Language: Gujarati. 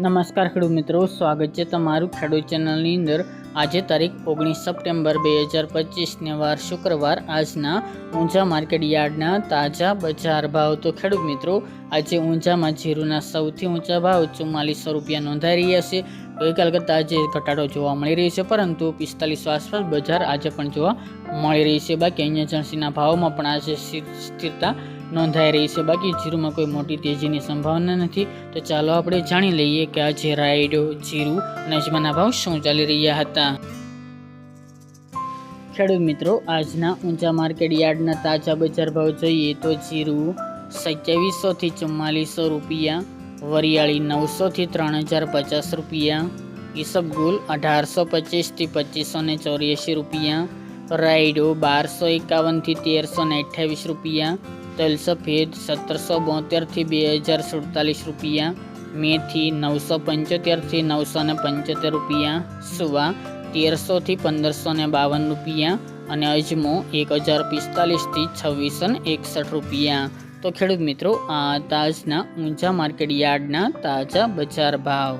નમસ્કાર ખેડૂત મિત્રો, સ્વાગત છે તમારું ખેડૂત ચેનલની અંદર. આજે તારીખ ઓગણીસ સપ્ટેમ્બર બે હજાર પચીસને વાર શુક્રવાર, આજના ઊંઝા માર્કેટ યાર્ડના તાજા બજાર ભાવ. તો ખેડૂત મિત્રો, આજે ઊંઝામાં જીરુના સૌથી ઊંચા ભાવ ચુમ્માલીસો રૂપિયા નોંધાઈ રહ્યા છે. ગઈકાલ કરતાં આજે ઘટાડો જોવા મળી રહ્યો છે, પરંતુ પિસ્તાલીસો આસપાસ બજાર આજે પણ જોવા મળી રહી છે. બાકી અહીંયા જણસીના ભાવમાં પણ આજે સ્થિર- સ્થિરતા નોંધાઈ રહી છે. બાકી જીરુમાં કોઈ મોટી તેજીની સંભાવના નથી. તો ચાલો આપણે જાણી લઈએ કે આજે રાયડો, જીરું અને અજમાના ભાવ શું ચાલી રહ્યા હતા. ખેડૂત મિત્રો, આજના ઊંચા માર્કેટ યાર્ડના તાજા બજાર ભાવ જોઈએ તો જીરું સત્યાવીસોથી ચુમ્માલીસો રૂપિયા, વરિયાળી નવસોથી ત્રણ હજાર પચાસ રૂપિયા ઈસબગુલ અઢારસો પચીસથી પચીસો ને ચોર્યાસી રૂપિયા, રાયડો બારસો એકાવનથી તેરસો ને અઠ્યાવીસ રૂપિયા તલ સફેદ સત્તરસો બોતેરથી બે હજાર સુડતાલીસ રૂપિયા. મેથી નવસો પંચોતેરથી નવસો ને પંચોતેર રૂપિયા. સુવા તેરસોથી પંદરસો ને બાવન રૂપિયા અને અજમો એક હજાર પિસ્તાલીસથી છવ્વીસો ને એકસઠ રૂપિયા. તો ખેડૂત મિત્રો, આ તાજના ઊંચા માર્કેટ યાર્ડના તાજા બજાર ભાવ.